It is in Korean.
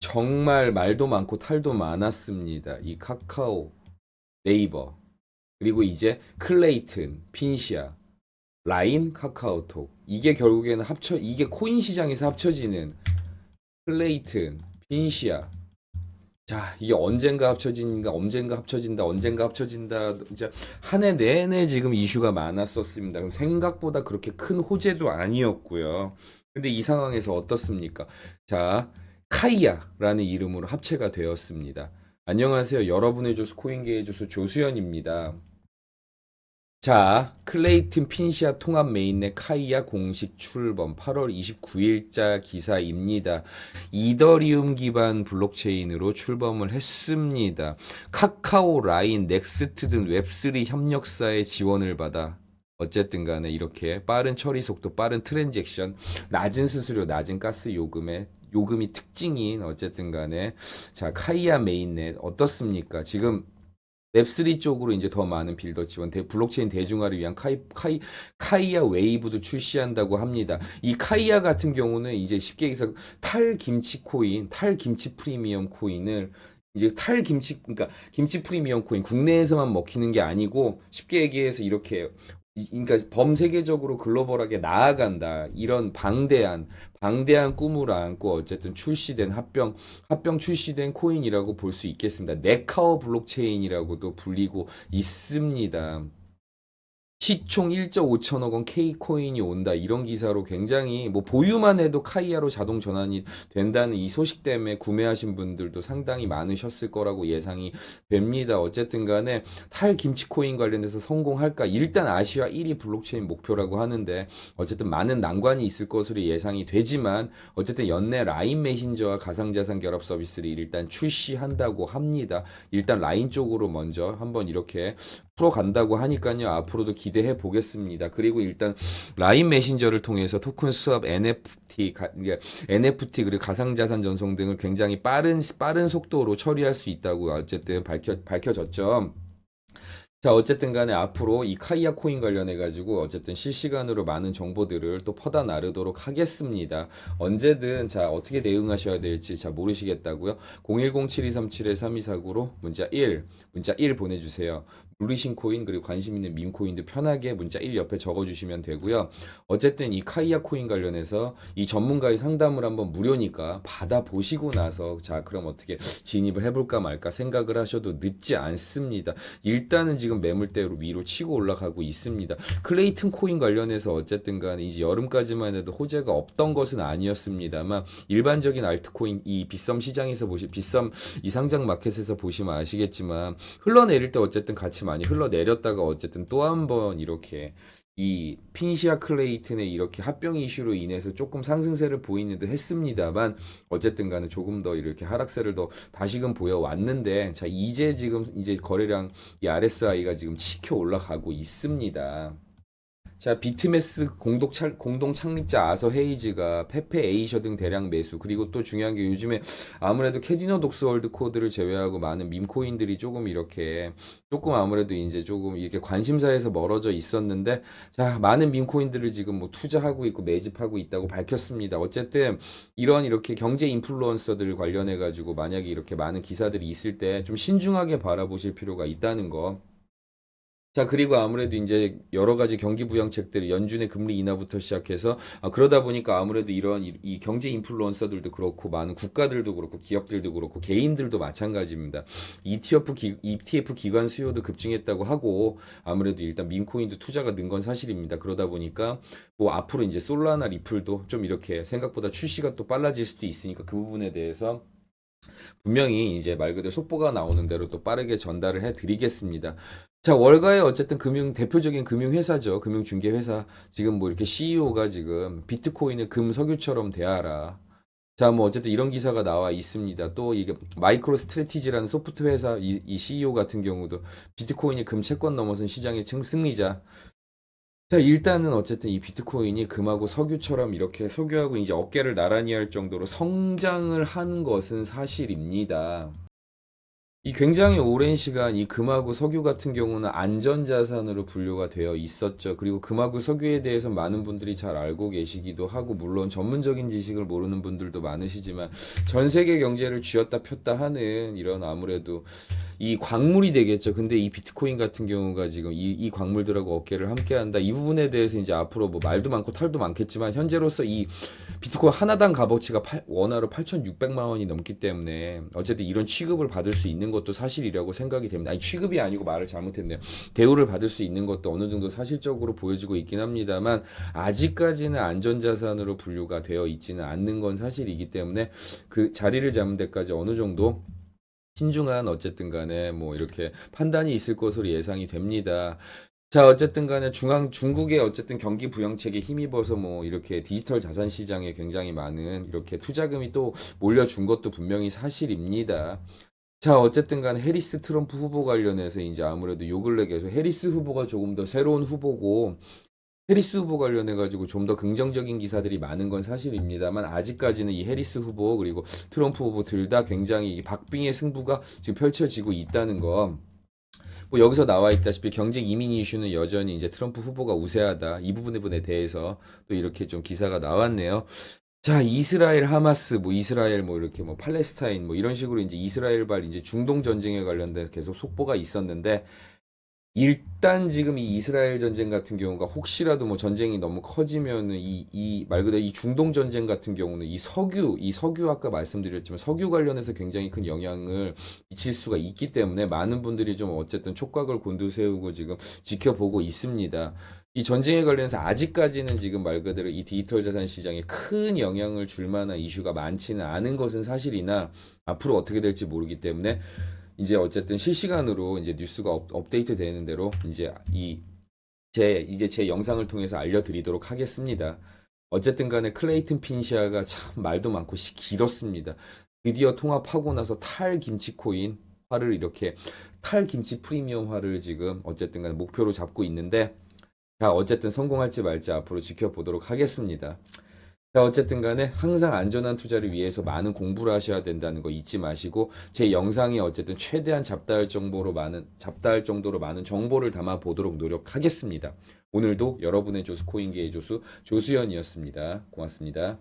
정말 말도 많고 탈도 많았습니다. 이 카카오, 네이버, 그리고 이제 클레이튼, 핀시아, 라인, 카카오톡. 이게 결국에는 합쳐, 이게 코인 시장에서 합쳐지는 클레이튼, 핀시아. 자, 이게 언젠가 합쳐진가, 언젠가 합쳐진다, 언젠가 합쳐진다. 이제 한 해 내내 지금 이슈가 많았었습니다. 그럼 생각보다 그렇게 큰 호재도 아니었고요. 근데 이 상황에서 어떻습니까? 자, 카이아라는 이름으로 합체가 되었습니다. 안녕하세요. 여러분의 조수 코인계의 조수 조수연입니다. 자, 클레이튼 핀시아 통합 메인넷 카이아 공식 출범 8월 29일자 기사입니다. 이더리움 기반 블록체인으로 출범을 했습니다. 카카오, 라인, 넥스트 등 웹3 협력사의 지원을 받아 어쨌든 간에 이렇게 빠른 처리 속도, 빠른 트랜잭션, 낮은 수수료, 낮은 가스 요금에 요금이 특징인 어쨌든 간에 자, 카이아 메인넷 어떻습니까? 지금 웹3 쪽으로 이제 더 많은 빌더 지원, 대, 블록체인 대중화를 위한 카이, 카이, 카이아 웨이브도 출시한다고 합니다. 이 카이아 같은 경우는 이제 쉽게 얘기해서 탈 김치 코인, 탈 김치 프리미엄 코인을 이제 탈 김치, 그러니까 김치 프리미엄 코인 국내에서만 먹히는 게 아니고 쉽게 얘기해서 이렇게 이- 그러니까 범세계적으로 글로벌하게 나아간다. 이런 방대한 방대한 꿈을 안고 어쨌든 출시된 합병 합병 출시된 코인이라고 볼 수 있겠습니다. 네카오 블록체인이라고도 불리고 있습니다. 시총 1.5천억 원 K 코인이 온다 이런 기사로 굉장히 뭐 보유만 해도 카이아로 자동 전환이 된다는 이 소식 때문에 구매하신 분들도 상당히 많으셨을 거라고 예상이 됩니다. 어쨌든 간에 탈 김치 코인 관련해서 성공할까? 일단 아시아 1위 블록체인 목표라고 하는데 어쨌든 많은 난관이 있을 것으로 예상이 되지만 어쨌든 연내 라인 메신저와 가상자산 결합 서비스를 일단 출시한다고 합니다. 일단 라인 쪽으로 먼저 한번 이렇게 풀어간다고 하니까요. 앞으로도 기대해 보겠습니다. 그리고 일단 라인 메신저를 통해서 토큰 수합, NFT, 가, NFT 그리고 가상자산 전송 등을 굉장히 빠른 빠른 속도로 처리할 수 있다고 어쨌든 밝혀 밝혀졌죠. 자, 어쨌든 간에 앞으로 이 카이아 코인 관련해 가지고 어쨌든 실시간으로 많은 정보들을 또 퍼다 나르도록 하겠습니다. 언제든 자, 어떻게 대응하셔야 될지 잘 모르시겠다고요? 010-7237-3249로 문자 1, 문자 1 보내주세요. 누리신 코인 그리고 관심 있는 밈 코인도 편하게 문자 1 옆에 적어주시면 되고요. 어쨌든 이 카이아 코인 관련해서 이 전문가의 상담을 한번 무료니까 받아 보시고 나서 자 그럼 어떻게 진입을 해볼까 말까 생각을 하셔도 늦지 않습니다. 일단은 지금 매물대로 위로 치고 올라가고 있습니다. 클레이튼 코인 관련해서 어쨌든 간에 이제 여름까지만 해도 호재가 없던 것은 아니었습니다만 일반적인 알트코인 이 빗썸 시장에서 보시 빗썸 이 상장 마켓에서 보시면 아시겠지만 흘러내릴 때 어쨌든 같이 많이 흘러내렸다가 어쨌든 또 한 번 이렇게 이 핀시아 클레이튼의 이렇게 합병 이슈로 인해서 조금 상승세를 보이는 듯 했습니다만 어쨌든 간에 조금 더 이렇게 하락세를 더 다시금 보여왔는데 자 이제 지금 이제 거래량 이 RSI가 지금 치켜 올라가고 있습니다. 자, 비트메스 공동, 창, 공동 창립자 아서 헤이즈가 페페 에이셔 등 대량 매수 그리고 또 중요한 게 요즘에 아무래도 캐디너 독스월드 코드를 제외하고 많은 밈코인들이 조금 이렇게 조금 아무래도 이제 조금 이렇게 관심사에서 멀어져 있었는데 자, 많은 밈코인들을 지금 뭐 투자하고 있고 매집하고 있다고 밝혔습니다. 어쨌든 이런 이렇게 경제 인플루언서들 관련해 가지고 만약에 이렇게 많은 기사들이 있을 때 좀 신중하게 바라보실 필요가 있다는 거. 자, 그리고 아무래도 이제 여러 가지 경기 부양책들, 연준의 금리 인하부터 시작해서, 아, 그러다 보니까 아무래도 이런 이, 이 경제 인플루언서들도 그렇고, 많은 국가들도 그렇고, 기업들도 그렇고, 개인들도 마찬가지입니다. ETF, 기, ETF 기관 수요도 급증했다고 하고, 아무래도 일단 민코인도 투자가 는 건 사실입니다. 그러다 보니까, 뭐 앞으로 이제 솔라나 리플도 좀 이렇게 생각보다 출시가 또 빨라질 수도 있으니까 그 부분에 대해서 분명히 이제 말 그대로 속보가 나오는 대로 또 빠르게 전달을 해 드리겠습니다. 자, 월가의 어쨌든 금융, 대표적인 금융회사죠. 금융중개회사. 지금 뭐 이렇게 CEO가 지금 비트코인을 금석유처럼 대하라. 자, 뭐 어쨌든 이런 기사가 나와 있습니다. 또 이게 마이크로 스트레티지라는 소프트 회사 이, 이 CEO 같은 경우도 비트코인이 금 채권 넘어선 시장의 승- 승리자. 자, 일단은 어쨌든 이 비트코인이 금하고 석유처럼 이렇게 석유하고 이제 어깨를 나란히 할 정도로 성장을 한 것은 사실입니다. 이 굉장히 오랜 시간 이 금하고 석유 같은 경우는 안전자산으로 분류가 되어 있었죠. 그리고 금하고 석유에 대해서 많은 분들이 잘 알고 계시기도 하고, 물론 전문적인 지식을 모르는 분들도 많으시지만, 전 세계 경제를 쥐었다 폈다 하는 이런 아무래도 이 광물이 되겠죠. 근데 이 비트코인 같은 경우가 지금 이, 이 광물들하고 어깨를 함께 한다. 이 부분에 대해서 이제 앞으로 뭐 말도 많고 탈도 많겠지만, 현재로서 이 비트코인 하나당 값어치가 팔- 원화로 8,600만 원이 넘기 때문에 어쨌든 이런 취급을 받을 수 있는 것도 사실이라고 생각이 됩니다. 아니 취급이 아니고 말을 잘못했네요. 대우를 받을 수 있는 것도 어느 정도 사실적으로 보여지고 있긴 합니다만 아직까지는 안전자산으로 분류가 되어 있지는 않는 건 사실이기 때문에 그 자리를 잡는 데까지 어느 정도 신중한 어쨌든 간에 뭐 이렇게 판단이 있을 것으로 예상이 됩니다. 자, 어쨌든 간에 중앙, 중국의 어쨌든 경기 부양책에 힘입어서 뭐 이렇게 디지털 자산 시장에 굉장히 많은 이렇게 투자금이 또 몰려준 것도 분명히 사실입니다. 자, 어쨌든 간에 해리스 트럼프 후보 관련해서 이제 아무래도 요 근래 계속 해리스 후보가 조금 더 새로운 후보고 해리스 후보 관련해 가지고 좀 더 긍정적인 기사들이 많은 건 사실입니다만 아직까지는 이 해리스 후보 그리고 트럼프 후보 둘 다 굉장히 이 박빙의 승부가 지금 펼쳐지고 있다는 거. 뭐 여기서 나와 있다시피 경제 이민 이슈는 여전히 이제 트럼프 후보가 우세하다. 이 부분에 대해서 또 이렇게 좀 기사가 나왔네요. 자, 이스라엘 하마스, 뭐 이스라엘 뭐 이렇게 뭐 팔레스타인 뭐 이런 식으로 이제 이스라엘발 이제 중동 전쟁에 관련된 계속 속보가 있었는데 일단 지금 이 이스라엘 전쟁 같은 경우가 혹시라도 뭐 전쟁이 너무 커지면은 이, 이 말 그대로 이 중동 전쟁 같은 경우는 이 석유, 이 석유 아까 말씀드렸지만 석유 관련해서 굉장히 큰 영향을 미칠 수가 있기 때문에 많은 분들이 좀 어쨌든 촉각을 곤두세우고 지금 지켜보고 있습니다. 이 전쟁에 관련해서 아직까지는 지금 말 그대로 이 디지털 자산 시장에 큰 영향을 줄 만한 이슈가 많지는 않은 것은 사실이나 앞으로 어떻게 될지 모르기 때문에 이제 어쨌든 실시간으로 이제 뉴스가 업, 업데이트 되는 대로 이제 이 제 이제 제 영상을 통해서 알려드리도록 하겠습니다. 어쨌든 간에 클레이튼 핀시아가 참 말도 많고 시- 길었습니다. 드디어 통합하고 나서 탈 김치 코인 화를 이렇게 탈 김치 프리미엄화를 지금 어쨌든 간에 목표로 잡고 있는데 자 어쨌든 성공할지 말지 앞으로 지켜보도록 하겠습니다. 자, 어쨌든 간에 항상 안전한 투자를 위해서 많은 공부를 하셔야 된다는 거 잊지 마시고 제 영상에 어쨌든 최대한 잡다할 정보로 많은 잡다할 정도로 많은 정보를 담아 보도록 노력하겠습니다. 오늘도 여러분의 조수 코인계의 조수 조수연이었습니다. 고맙습니다.